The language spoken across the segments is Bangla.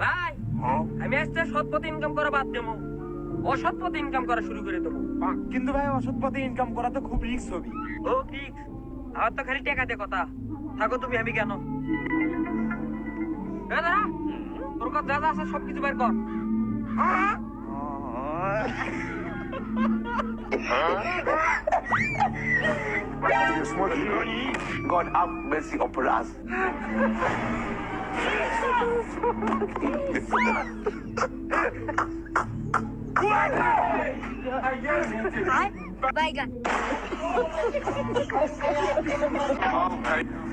ভাই আমি আজকে সৎ পথে ইনকাম করা বাদ দেবো। অসৎ পথে ইনকাম করা শুরু করে দেবো। কিন্তু ভাই অসৎ পথে ইনকাম করা তো খুব রিস্ক হবে ও ঠিক। আমার তো খালি টাকা দিয়ে কথা। থাকো তুমি আমি কেন? দাদা তোর কথা যা যা আছে সব কিছু বের কর। You're smoking. God have mercy upon us.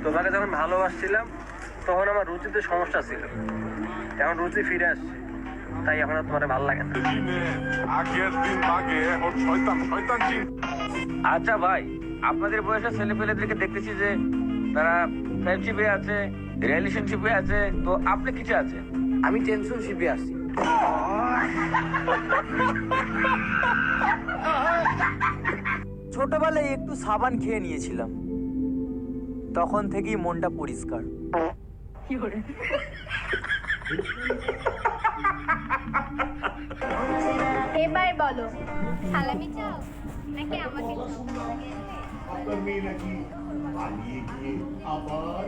তোমাকে যখন ভালোবাসছিলাম, তখন আমার রুচিতে সমস্যা ছিল। এখন রুচি ফিরে আসছে। তাই এখন তোমার ভালো লাগে না। আচ্ছা ভাই, আপনাদের বয়সের ছেলে পেলেদেরকে দেখতেছি যে তারা ফ্রেন্ডশিপে আছে রিলেশনশিপে আছে তো আপনি কিছু আছে আমি টেনশন শিপে আসছি ছোটবেলায় একটু সাবান খেয়ে নিয়েছিলাম। তখন থেকেই মনটা পরিষ্কার। এবার বলো সালামি চাও? নাকি আমাকে? আপনার মেয়ে নাকি পালিয়ে গিয়ে আবার